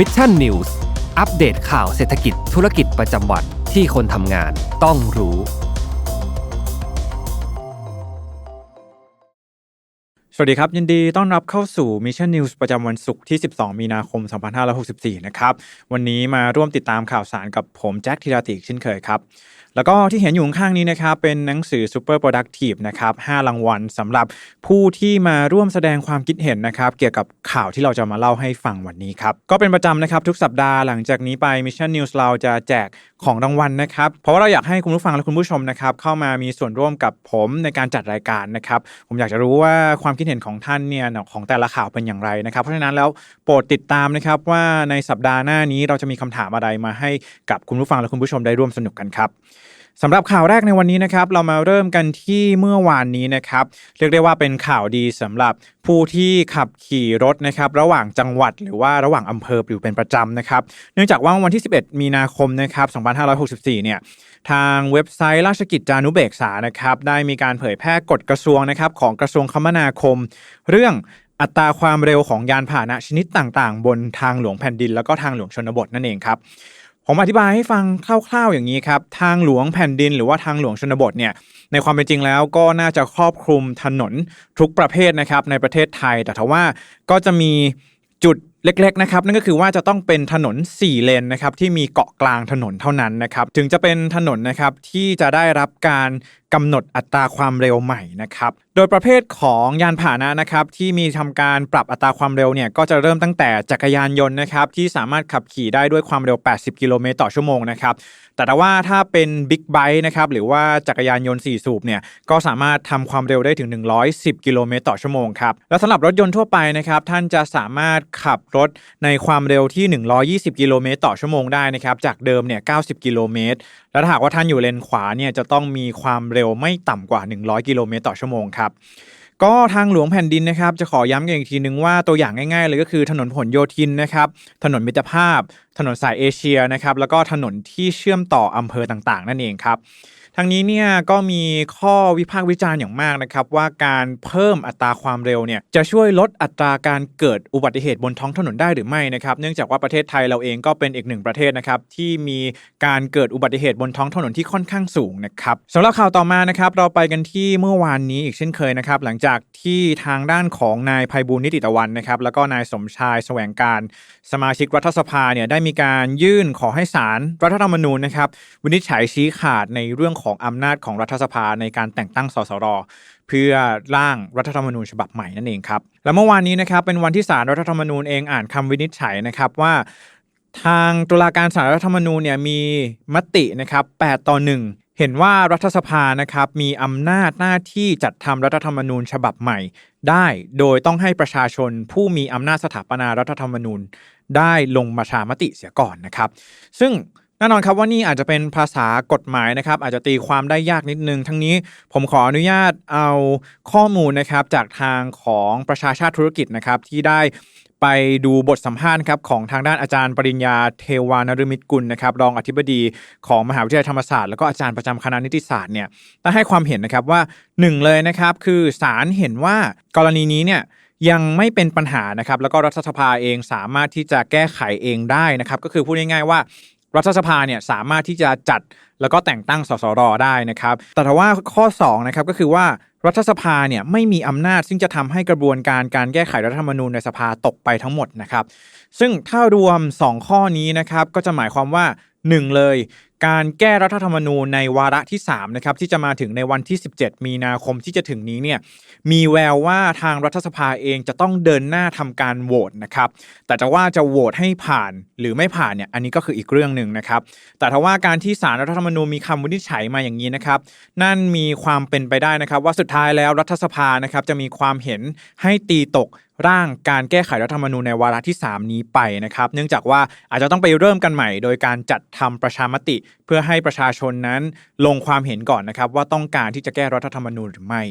Mission News อัปเดตข่าวเศรษฐกิจธุรกิจประจำวันที่คนทำงานต้องรู้ สวัสดีครับ ยินดีต้อนรับเข้าสู่ Mission News ประจำวันศุกร์ที่ 12 มีนาคม 2564 นะครับ วันนี้มาร่วมติดตามข่าวสารกับผมแจ็คธีราติกเช่นเคยครับ แล้วก็ที่เห็นอยู่ข้างนี้นะครับ เป็นหนังสือ Super Productive นะครับ 5 รางวัลสำหรับผู้ที่มาร่วมแสดงความคิดเห็นนะครับ เกี่ยวกับข่าวที่เราจะมาเล่าให้ฟังวันนี้ครับ ก็เป็นประจำนะครับทุกสัปดาห์หลังจากนี้ไป Mission News เราจะแจกของรางวัลนะครับ เพราะว่าเราอยากให้คุณผู้ฟังและคุณผู้ชมนะครับเข้ามามีส่วนร่วมกับผมในการจัดรายการนะครับผมอยากจะรู้ว่าความคิดเห็นของท่านเนี่ยของแต่ละข่าวเป็นอย่างไรนะครับ เพราะฉะนั้นแล้วโปรดติดตามนะครับว่าในสัปดาห์หน้านี้เราจะมีคำถามอะไรมาให้กับคุณผู้ฟังและคุณผู้ชมได้ร่วมสนุกกันครับ สำหรับข่าวแรกในวันนี้นะครับเรามาเริ่มกันที่เมื่อวานนี้นะครับเรียกได้ว่าเป็นข่าวดีสำหรับผู้ที่ขับขี่รถนะครับระหว่างจังหวัดหรือว่าระหว่างอำเภออยู่เป็นประจำนะครับเนื่องจากว่าวันที่ 11 มีนาคมนะครับ2564 เนี่ยทางเว็บไซต์ราชกิจจานุเบกษานะครับได้มีการเผยแพร่กฎกระทรวงนะครับของกระทรวงคมนาคม เรื่องอัตราความเร็วของยานพาหนะชนิดต่างๆ บนทางหลวงแผ่นดิน แล้วก็ทางหลวงชนบทนั่นเองครับ ผมอธิบายให้ฟังคร่าวๆอย่างนี้ครับ ทางหลวงแผ่นดินหรือว่าทางหลวงชนบทเนี่ยในความเป็นจริงแล้วก็น่าจะครอบคลุมถนนทุกประเภทนะครับในประเทศไทย แต่ทว่าก็จะมีจุดเล็กๆนะครับนั่นก็คือว่าจะต้องเป็นถนน 4 เลนนะครับที่มีเกาะกลางถนนเท่านั้นนะครับถึงจะเป็นถนนนะครับที่จะได้รับการ กำหนดอัตราความเร็วใหม่นะครับ โดยประเภทของยานพาหนะนะครับที่มีทำการปรับอัตราความเร็วเนี่ยก็จะเริ่มตั้งแต่จักรยานยนต์นะครับที่สามารถขับขี่ได้ด้วยความเร็ว 80 กิโลเมตรต่อชั่วโมงนะครับแต่ว่าถ้าเป็นบิ๊กไบค์นะครับหรือว่าจักรยานยนต์4สูบเนี่ยก็สามารถทำความเร็วได้ถึง 110 กิโลเมตรต่อชั่วโมงครับแล้วสำหรับรถยนต์ทั่วไปนะครับท่านจะสามารถขับรถในความเร็วที่ 120 กิโลเมตรต่อชั่วโมงได้นะครับจากเดิมเนี่ย 90 กิโลเมตร แล้วถ้าหากว่าท่านอยู่เลนขวาเนี่ยจะต้องมีความเร็วไม่ต่ำกว่า 100 กิโลเมตรต่อชั่วโมงครับก็ทางหลวงแผ่นดินนะครับ จะขอย้ำกันอีกทีนึงว่าตัวอย่างง่ายๆ เลยก็คือถนนผลโยธินนะครับ ถนนมิตรภาพ ถนนสายเอเชียนะครับ แล้วก็ถนนที่เชื่อมต่ออำเภอต่างๆ นั่นเองครับ ทางนี้เนี่ยก็มีข้อวิพากษ์วิจารณ์อย่างมากนะครับว่าการเพิ่มอัตราความเร็วเนี่ยจะช่วยลดอัตราการเกิดอุบัติเหตุบนท้องถนนได้หรือไม่นะครับเนื่องจากว่าประเทศไทยเราเองก็เป็นอีกหนึ่งประเทศนะครับที่มีการเกิดอุบัติเหตุบนท้องถนนที่ค่อนข้างสูงนะครับสำหรับข่าวต่อมานะครับเราไปกันที่เมื่อวานนี้อีกเช่นเคยนะครับหลังจากที่ทางด้านของนายภัยบูลนิติตะวันนะครับแล้วก็นายสมชายแสวงการสมาชิกรัฐสภาเนี่ยได้มีการยื่นขอให้ศาลรรัฐธรรมนูญนะครับวินิจฉัยชี้ขาดในเรื่องของอำนาจของรัฐสภาในการแต่งตั้งสสรเพื่อร่างรัฐธรรมนูญฉบับใหม่นั่นเองครับ และเมื่อวานนี้นะครับเป็นวันที่ศารรัฐธรรมนูญเองอ่านคำวินิจฉัยนะครับว่า ทางตุลาการศาลรัฐธรรมนูญเนี่ยมีมตินะครับ8ต่อ 1เห็นว่ารัฐสภานะครับมีอำนาจหน้าที่จัดทำรัฐธรรมนูญฉบับใหม่ ได้โดยต้องให้ประชาชนผู้มีอำนาจสถาปนารัฐธรรมนูญ ได้ลงประชามติเสียก่อนนะครับ ซึ่ง น่นอนครับว่านี่อาจจะเป็นภาษากฎหมายนะครับ อาจจะตีความได้ยากนิดนึง ทั้งนี้ผมขออนุญาตเอาข้อมูลนะครับจากทางของประชาชาติธุรกิจนะครับที่ได้ไปดูบทสัมภาษณ์ครับของทางด้านอาจารย์ปริญญาเทวานฤมิตกุลนะครับรองอธิบดีของมหาวิทยาลัยธรรมศาสตร์แล้วก็อาจารย์ประจำคณะนิติศาสตร์เนี่ยได้ให้ความเห็นนะครับว่าหนึ่งเลยนะครับคือศาลเห็นว่ากรณีนี้เนี่ยยังไม่เป็นปัญหานะครับแล้วก็รัฐสภาเองสามารถที่จะแก้ไขเองได้นะครับก็คือพูดง่ายๆว่า รัฐสภาเนี่ยสามารถที่จะจัดแล้วก็แต่งตั้งสสรได้นะครับ แต่ถ้าว่าข้อ2นะครับก็คือว่ารัฐสภาเนี่ยไม่มีอำนาจซึ่งจะทำให้กระบวนการการแก้ไขรัฐธรรมนูญในสภาตกไปทั้งหมดนะครับ ซึ่งถ้ารวม 2 ข้อนี้นะครับก็จะหมายความว่า 1 เลย การแก้รัฐธรรมนูญในวาระที่3นะครับที่จะมาถึงในวันที่ 17 มีนาคมที่จะถึงนี้เนี่ยมีแววว่าทางรัฐสภาเองจะต้องเดินหน้าทำการโหวตนะครับแต่จะว่าจะโหวตให้ผ่านหรือไม่ผ่านเนี่ยอันนี้ก็คืออีกเรื่องหนึ่งนะครับแต่ถ้าว่าการที่สารรัฐธรรมนูญมีคำวินิจฉัยมาอย่างนี้นะครับนั่นมีความเป็นไปได้นะครับว่าสุดท้ายแล้วรัฐสภานะครับจะมีความเห็นให้ตีตกร่างการแก้ไขรัฐธรรมนูญในวาระที่ 3 นี้ไปนะครับ เนื่องจากว่าอาจจะต้องไปเริ่มกันใหม่ โดยการจัดทำประชามติ เพื่อให้ประชาชนนั้นลงความเห็นก่อนนะครับ ว่าต้องการที่จะแก้รัฐธรรมนูญหรือไม่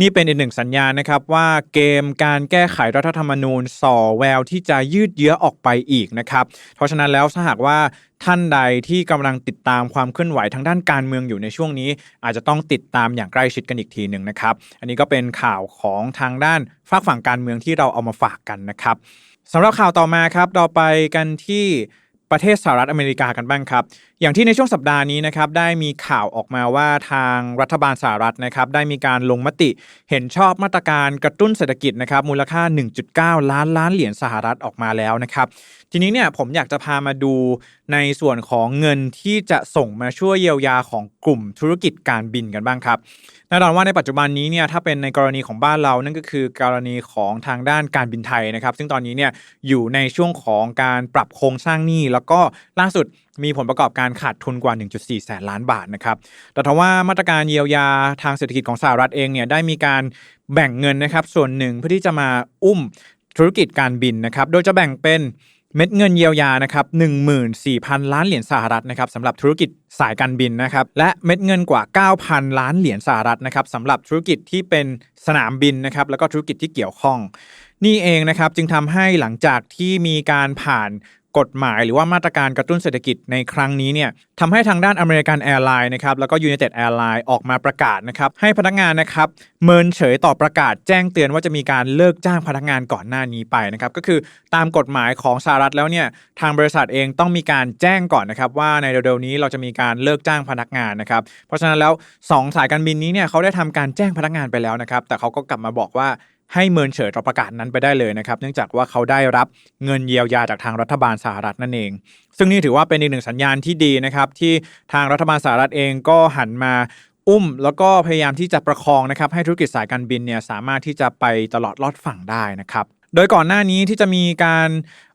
นี่เป็นอีกหนึ่งสัญญาณนะครับว่าเกมการแก้ไขรัฐธรรมนูญส่อแววที่จะยืดเยื้อออกไปอีกนะครับ เพราะฉะนั้นแล้วถ้าหากว่าท่านใดที่กำลังติดตามความเคลื่อนไหวทางด้านการเมืองอยู่ในช่วงนี้ อาจจะต้องติดตามอย่างใกล้ชิดกันอีกทีหนึ่งนะครับ อันนี้ก็เป็นข่าวของทางด้านฝากฝั่งการเมืองที่เราเอามาฝากกันนะครับสำหรับข่าวต่อมาครับเราไปกันที่ประเทศสหรัฐอเมริกากันบ้างครับอย่างที่ในช่วงสัปดาห์นี้นะครับได้มีข่าวออกมาว่าทางรัฐบาลสหรัฐนะครับได้มีการลงมติเห็นชอบมาตรการกระตุ้นเศรษฐกิจนะครับมูลค่า 1.9 ล้านล้านเหรียญสหรัฐออกมาแล้วนะครับทีนี้เนี่ยผมอยากจะพามาดูในส่วนของเงินที่จะส่งมาช่วยเยียวยาของกลุ่มธุรกิจการบินกันบ้างครับแน่นอนว่าในปัจจุบันนี้เนี่ยถ้าเป็นในกรณีของบ้านเรานั่นก็คือกรณีของทางด้านการบินไทยนะครับ ซึ่งตอนนี้เนี่ยอยู่ในช่วงของการปรับโครงสร้างหนี้แล้วก็ล่าสุด มีผลประกอบการขาดทุนกว่า 1.4 แสนล้านบาทนะครับ แต่ทว่ามาตรการเยียวยาทางเศรษฐกิจของสหรัฐเองเนี่ยได้มีการแบ่งเงินนะครับส่วนหนึ่งเพื่อที่จะมาอุ้มธุรกิจการบินนะครับ โดยจะแบ่งเป็นเม็ดเงินเยียวยานะครับ14,000 ล้านเหรียญสหรัฐนะครับสำหรับธุรกิจสายการบินนะครับ และเม็ดเงินกว่า 9,000 ล้านเหรียญสหรัฐนะครับสำหรับธุรกิจที่เป็นสนามบินนะครับแล้วก็ธุรกิจที่เกี่ยวข้อง นี่เองนะครับจึงทำให้หลังจากที่มีการผ่าน กฎหมายหรือว่ามาตรการกระตุ้นเศรษฐกิจในครั้งนี้เนี่ยทำให้ทางด้านอเมริกันแอร์ไลน์นะครับแล้วก็ยู n i เต็ดแอร์ไลน์ออกมาประกาศนะครับให้พนักงานนะครับเมินเฉยต่อประกาศแจ้งเตือนว่าจะมีการเลิกจ้างพนักงานก่อนหน้านี้ไปนะครับก็คือตามกฎหมายของสหรัฐแล้วเนี่ยทางบริษัทเองต้องมีการแจ้งก่อนนะครับว่าในเร็วๆนี้เราจะมีการเลิกจ้างพนักงานนะครับเพราะฉะนั้นแล้ว 2 สายการบินนี้เนี่ยเขาได้ทำการแจ้งพนักงานไปแล้วนะครับแต่เขาก็กลับมาบอกว่า ให้เมินเฉยต่อประกาศนั้นไปได้เลยนะครับ เนื่องจากว่าเขาได้รับเงินเยียวยาจากทางรัฐบาลสหรัฐนั่นเอง ซึ่งนี่ถือว่าเป็นอีกหนึ่งสัญญาณที่ดีนะครับที่ทางรัฐบาลสหรัฐเองก็หันมาอุ้ม แล้วก็พยายามที่จะประคองนะครับให้ธุรกิจสายการบินเนี่ยสามารถที่จะไปตลอดลอดฝั่งได้นะครับโดยก่อนหน้านี้ที่จะมีการ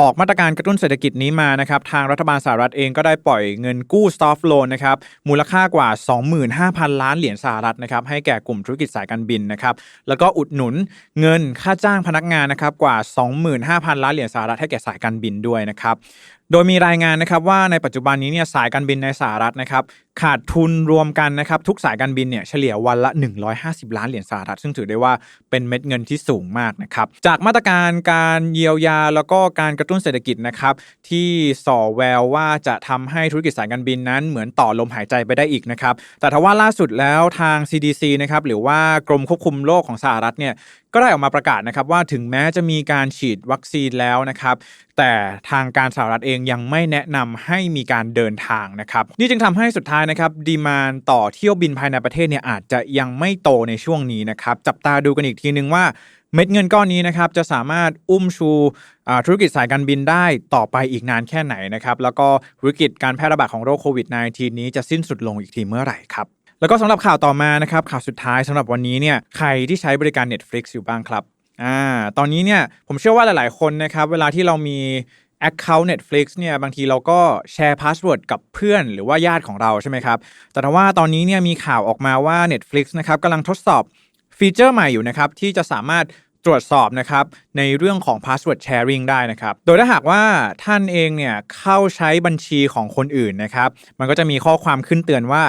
ออกมาตรการกระตุ้นเศรษฐกิจนี้มานะครับทางรัฐบาลสหรัฐเองก็ได้ปล่อยเงินกู้ soft loan นะครับมูลค่ากว่า 25,000 ล้านเหรียญสหรัฐนะครับให้แก่กลุ่มธุรกิจสายการบินนะครับแล้วก็อุดหนุนเงินค่าจ้างพนักงานนะครับกว่า 25,000 ล้านเหรียญสหรัฐให้แก่สายการบินด้วยนะครับ โดยมีรายงานนะครับว่าในปัจจุบันนี้เนี่ยสายการบินในสหรัฐนะครับขาดทุนรวมกันนะครับทุกสายการบินเนี่ยเฉลี่ยวันละ 150 ล้านเหรียญสหรัฐ ซึ่งถือได้ว่าเป็นเม็ดเงินที่สูงมากนะครับจากมาตรการการเยียวยาแล้วก็การกระตุ้นเศรษฐกิจนะครับที่ส่อแววว่าจะทำให้ธุรกิจสายการบินนั้นเหมือนต่อลมหายใจไปได้อีกนะครับแต่ทว่าล่าสุดแล้วทาง CDC นะครับหรือว่ากรมควบคุมโรคของสหรัฐเนี่ยก็ได้ออกมาประกาศนะครับว่าถึงแม้จะมีการฉีดวัคซีนแล้วนะครับแต่ทางการสหรัฐเองยังไม่แนะนำให้มีการเดินทางนะครับนี่จึงทำให้สุดท้ายนะครับดีมานต่อเที่ยวบินภายในประเทศเนี่ยอาจจะยังไม่โตในช่วงนี้นะครับจับตาดูกันอีกทีนึงว่าเม็ดเงินก้อนนี้นะครับจะสามารถอุ้มชูธุรกิจสายการบินได้ต่อไปอีกนานแค่ไหนนะครับแล้วก็ธุรกิจการแพร่ระบาดของโรคโควิด -19 นี้จะสิ้นสุดลงอีกทีเมื่อไหร่ครับแล้วก็สำหรับข่าวต่อมานะครับข่าวสุดท้ายสำหรับวันนี้เนี่ยใครที่ใช้บริการ Netflix อยู่บ้างครับอ่าตอนนี้เนี่ยผมเชื่อว่าหลาย ๆ คนนะครับเวลาที่เรามี Account Netflix เนี่ยบางทีเราก็แชร์พาสเวิร์ดกับเพื่อนหรือว่าญาติของเราใช่ไหมครับ แต่ว่าตอนนี้เนี่ยมีข่าวออกมาว่า Netflix นะครับกำลังทดสอบฟีเจอร์ใหม่อยู่นะครับ ที่จะสามารถตรวจสอบนะครับในเรื่องของ password sharing ได้นะครับ โดยถ้าหากว่าท่านเองเนี่ยเข้าใช้บัญชีของคนอื่นนะครับ มันก็จะมีข้อความขึ้นเตือนว่า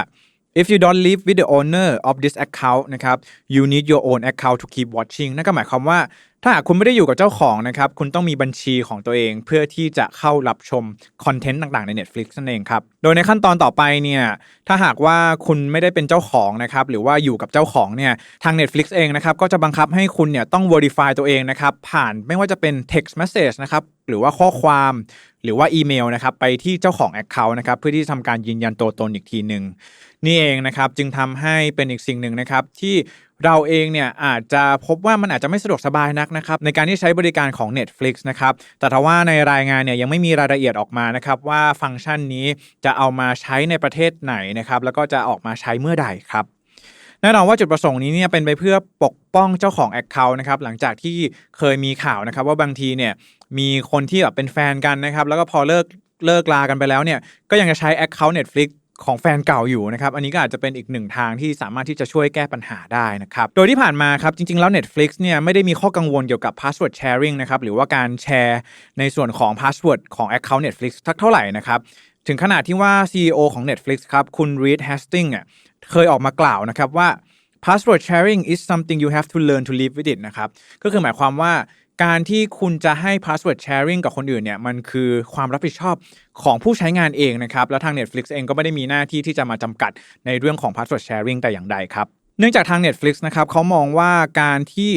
if you don't live with the owner of this account นะครับ you need your own account to keep watching นั่นก็หมายความว่า ถ้าหากคุณไม่ได้อยู่กับเจ้าของนะครับ คุณต้องมีบัญชีของตัวเองเพื่อที่จะเข้ารับชมคอนเทนต์ต่างๆใน Netflix นั่นเองครับ โดยในขั้นตอนต่อไปเนี่ย ถ้าหากว่าคุณไม่ได้เป็นเจ้าของนะครับ หรือว่าอยู่กับเจ้าของเนี่ย ทาง Netflix เองนะครับ ก็จะบังคับให้คุณเนี่ยต้อง verify ตัวเองนะครับ ผ่านไม่ว่าจะเป็น text message นะครับ หรือว่าข้อความหรือว่าอีเมลนะครับไปที่เจ้าของ Account นะครับเพื่อที่จะทำการยืนยันตัวตนอีกทีหนึ่งนี่เองนะครับจึงทำให้เป็นอีกสิ่งหนึ่งนะครับที่ เราเองเนี่ยอาจจะพบว่ามันอาจจะไม่สะดวกสบายนักนะครับในการที่ใช้บริการของ Netflix นะครับแต่ทว่าในรายงานเนี่ยยังไม่มีรายละเอียดออกมานะครับว่าฟังก์ชันนี้จะเอามาใช้ในประเทศไหนนะครับแล้วก็จะออกมาใช้เมื่อใดครับแน่นอนว่าจุดประสงค์นี้เนี่ยเป็นไปเพื่อปกป้องเจ้าของ Account นะครับหลังจากที่เคยมีข่าวนะครับว่าบางทีเนี่ยมีคนที่แบบเป็นแฟนกันนะครับแล้วก็พอเลิกเลิกลากันไปแล้วเนี่ยก็ยังจะใช้ Account Netflix ของแฟนเก่าอยู่นะครับ อันนี้ก็อาจจะเป็นอีกหนึ่งทางที่สามารถที่จะช่วยแก้ปัญหาได้นะครับ โดยที่ผ่านมาครับจริง ๆ แล้ว Netflix เนี่ยไม่ได้มีข้อกังวลเกี่ยวกับ password sharing นะครับหรือว่าการแชร์ในส่วนของ password ของ account Netflix ทักเท่าไหร่นะครับถึงขนาดที่ว่า CEO ของ Netflix ครับคุณ Reed Hastings เนี่ยเคยออกมากล่าวนะครับว่า password sharing is something you have to learn to live with it นะครับ ก็คือหมายความว่า การที่คุณจะให้ password sharing กับคนอื่นเนี่ยมันคือความรับผิดชอบของผู้ใช้งานเองนะครับ แล้วทาง Netflix เองก็ไม่ได้มีหน้าที่ที่จะมาจำกัดในเรื่องของ password sharing แต่อย่างใดครับ เนื่องจากทาง Netflix นะครับเขามองว่าการที่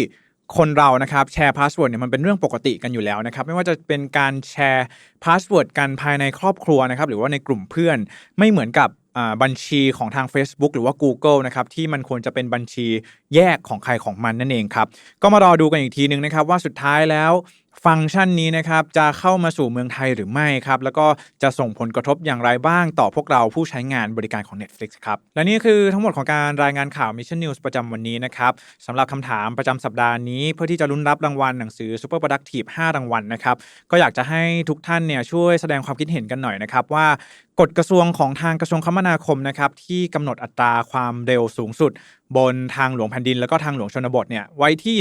คนเรานะครับแชร์พาสเวิร์ดเนี่ยมันเป็นเรื่องปกติกันอยู่แล้วนะครับไม่ว่าจะเป็นการแชร์พาสเวิร์ดกันภายในครอบครัวนะครับหรือว่าในกลุ่มเพื่อนไม่เหมือนกับ บัญชีของทาง Facebook หรือว่า Google นะครับที่มันควรจะเป็นบัญชีแยกของใครของมันนั่นเองครับก็มารอดูกันอีกทีนึงนะครับว่าสุดท้ายแล้วฟังก์ชันนี้นะครับจะเข้ามาสู่เมืองไทยหรือไม่ครับแล้วก็จะส่งผลกระทบอย่างไรบ้างต่อพวกเราผู้ใช้งานบริการของ Netflix ครับและนี่คือทั้งหมดของการรายงานข่าว Mission News ประจำวันนี้นะครับสำหรับคำถามประจำสัปดาห์นี้ เพื่อที่จะลุ้นรับรางวัลหนังสือ Super Productive 5 รางวัลนะครับก็อยากจะให้ทุกท่านเนี่ยช่วยแสดงความคิดเห็นกันหน่อยนะครับว่า กฎกระทรวงของทางกระทรวงคมนาคมนะครับที่กำหนดอัตราความเร็วสูงสุด บนทางหลวงแผ่นดิน แล้วก็ทางหลวงชนบทเนี่ยไว้ที่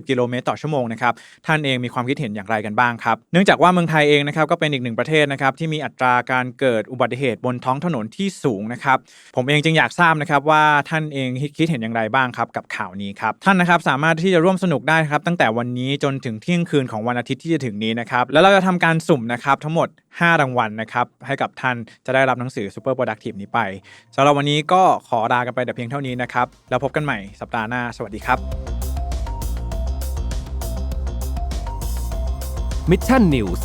120 กิโลเมตรต่อชั่วโมงนะครับท่านเองมีความคิดเห็นอย่างไรกันบ้างครับ เนื่องจากว่าเมืองไทยเองนะครับก็เป็นอีกหนึ่งประเทศนะครับที่มีอัตราการเกิดอุบัติเหตุบนท้องถนนที่สูงนะครับผมเองจึงอยากทราบนะครับว่าท่านเองคิดเห็นอย่างไรบ้างครับกับข่าวนี้ครับท่านนะครับสามารถที่จะร่วมสนุกได้ครับตั้งแต่วันนี้จนถึงเที่ยงคืนของวันอาทิตย์ที่จะถึงนี้นะครับแล้วเราจะทำการสุ่มนะครับทั้งหมด 5 รางวัลนะครับให้กับท่านจะได้รับหนังสือ Super Productive นี้ไปสำหรับวันนี้ก็ขอลากันไปแต่เพียงเท่านี้นะครับ แล้วพบกันใหม่สัปดาห์หน้า สวัสดีครับ Mission News